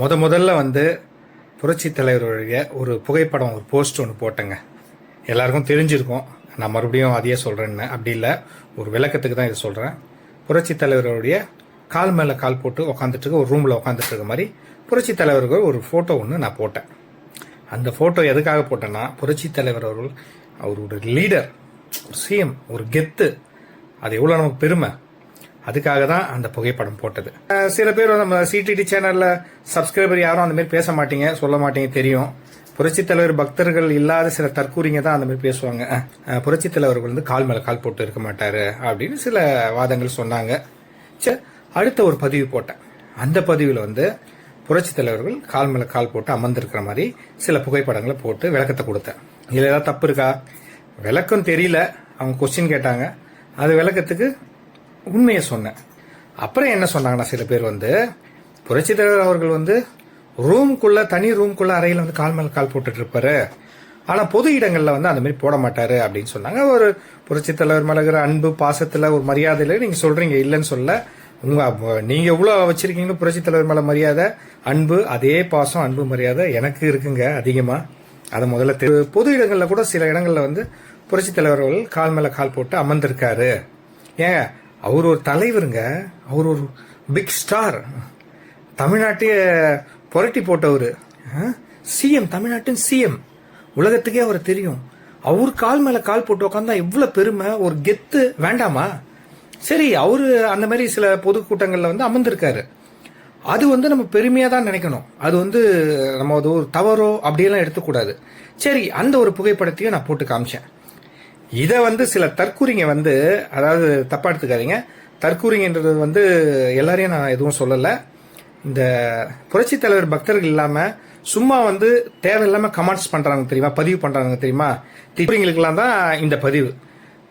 முத முதல்ல வந்து புரட்சி தலைவருடைய ஒரு புகைப்படம் ஒரு போஸ்ட் ஒன்று போட்டேங்க. எல்லாருக்கும் தெரிஞ்சிருக்கும். நான் மறுபடியும் அதையே சொல்கிறேன்னு அப்படி இல்லை. ஒரு விளக்கத்துக்கு தான் இதை சொல்கிறேன் புரட்சி தலைவருடைய கால் மேலே கால் போட்டு உக்காந்துட்டு இருக்க ஒரு ரூமில் உட்காந்துட்டு இருக்க மாதிரி புரட்சி தலைவர்கள் ஒரு ஃபோட்டோ ஒன்று நான் போட்டேன். அந்த ஃபோட்டோ எதுக்காக போட்டேன்னா புரட்சி தலைவர் அவர்கள் அவரோட லீடர் ஒரு சிஎம் ஒரு கெத்து. அது எவ்வளோ நமக்கு பெருமை. அதுக்காக தான் அந்த புகைப்படம் போட்டது. சில பேர் வந்து நம்ம சிடிடி சேனல்ல சப்ஸ்கிரைபர் யாரும் அந்த மாதிரி பேச மாட்டீங்க சொல்ல மாட்டீங்க தெரியும். புரட்சி தலைவர் பக்தர்கள் இல்லாத சில தற்கூறிங்க தான் அந்த மாதிரி பேசுவாங்க. புரட்சி தலைவர்கள் வந்து கால் மேல கால் போட்டு இருக்க மாட்டாரு அப்படின்னு சில வாதங்கள் சொன்னாங்க. சரி அடுத்த ஒரு பதிவு போட்டேன். அந்த பதிவில் வந்து புரட்சி தலைவர்கள் கால் மேல கால் போட்டு அமர்ந்திருக்கிற மாதிரி சில புகைப்படங்களை போட்டு விளக்கத்தை கொடுத்தேன். இதுல ஏதாவது தப்பு இருக்கா? விளக்கம் தெரியல. அவங்க கொஸ்டின் கேட்டாங்க. அது விளக்கத்துக்கு உண்மையை சொன்னேன். அப்புறம் என்ன சொன்னாங்கன்னா சில பேர் வந்து புரட்சி தலைவர் அவர்கள் வந்து ரூம்குள்ள தனி ரூம்குள்ள அறையில் வந்து கால் மேலே கால் போட்டுட்டு இருப்பாரு ஆனால் பொது இடங்களில் வந்து அந்த மாதிரி போட மாட்டாரு அப்படின்னு சொன்னாங்க. ஒரு புரட்சி தலைவர் மேல இருக்கிற அன்பு பாசத்தில் ஒரு மரியாதையில நீங்கள் சொல்றீங்க இல்லைன்னு சொல்ல உங்கள் நீங்கள் எவ்வளோ எவ்வளவு புரட்சி தலைவர் மேலே மரியாதை அன்பு அதே பாசம் அன்பு மரியாதை எனக்கு இருக்குங்க அதிகமாக அதை முதல்ல பொது இடங்களில் கூட சில இடங்களில் வந்து புரட்சி தலைவர்கள் கால் மேலே கால் போட்டு அமர்ந்திருக்காரு. ஏன் அவர் ஒரு தலைவருங்க. அவர் ஒரு பிக் ஸ்டார் தமிழ்நாட்டையே புரட்டி போட்டவர். சிஎம் தமிழ்நாட்டின் சிஎம் உலகத்துக்கே அவர் தெரியும். அவர் கால் மேலே கால் போட்டு உட்காந்தா இவ்வளோ பெருமை? ஒரு கெத்து. வேண்டாமா? சரி அவரு அந்த மாதிரி சில பொதுக்கூட்டங்களில் வந்து அமர்ந்திருக்காரு. அது வந்து நம்ம பெருமையாக தான் நினைக்கணும். அது வந்து நம்ம அது ஒரு தவறோ அப்படியெல்லாம் எடுத்துக்கூடாது. சரி அந்த ஒரு புகைப்படத்தையும் நான் போட்டு காமிச்சேன். இதை வந்து சில தற்கூறிங்க வந்து அதாவது தப்பா எடுத்துக்காதீங்க. தற்கூறிங்கன்றது வந்து எல்லாரையும் நான் எதுவும் சொல்லலை. இந்த புரட்சி தலைவர் பக்தர்கள் இல்லாம சும்மா வந்து தேவையில்லாம கமெண்ட்ஸ் பண்றாங்க தெரியுமா? பதிவு பண்றாங்க தெரியுமா? தீவிரங்களுக்கெல்லாம் தான் இந்த பதிவு.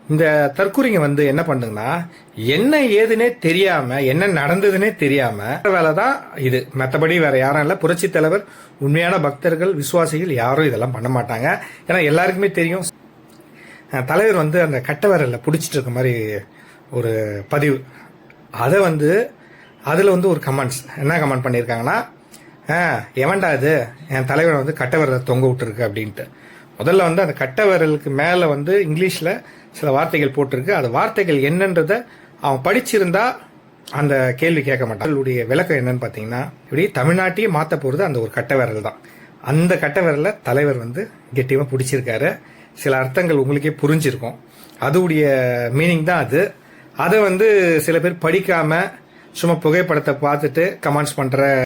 இந்த தற்கூறிங்க வந்து என்ன பண்ணுங்கன்னா என்ன ஏதுனே தெரியாம என்ன நடந்ததுன்னே தெரியாம வேலை தான் இது. மற்றபடி வேற யாரும் இல்லை. புரட்சி தலைவர் உண்மையான பக்தர்கள் விசுவாசிகள் யாரும் இதெல்லாம் பண்ண மாட்டாங்க. ஏன்னா எல்லாருக்குமே தெரியும். தலைவர் வந்து அந்த கட்டை விரல்ல பிடிச்சிட்டு இருக்க மாதிரி ஒரு பதிவு. அதை வந்து அதில் வந்து ஒரு கமெண்ட்ஸ் என்ன கமெண்ட் பண்ணியிருக்காங்கன்னா எவன்டா இது? என் தலைவர் வந்து கட்டை விரலை தொங்க விட்டுருக்கு அப்படின்ட்டு. முதல்ல வந்து அந்த கட்டை விரலுக்கு மேலே வந்து இங்கிலீஷில் சில வார்த்தைகள் போட்டிருக்கு. அந்த வார்த்தைகள் என்னன்றதை அவன் படிச்சிருந்தா அந்த கேள்வி கேட்க மாட்டான். அவர்களுடைய விளக்கம் என்னன்னு பார்த்தீங்கன்னா இப்படி தமிழ்நாட்டையே மாற்ற போகிறது அந்த ஒரு கட்டை விரல் தான் அந்த கட்டை விரலை தலைவர் வந்து கெட்டியமாக பிடிச்சிருக்காரு. சில அர்த்தங்கள் உங்களுக்கே புரிஞ்சிருக்கும். அதுடைய மீனிங் தான் அது. அதை வந்து சில பேர் படிக்காம சும்மா புகைப்படத்தை பார்த்துட்டு கமெண்ட்ஸ் பண்ற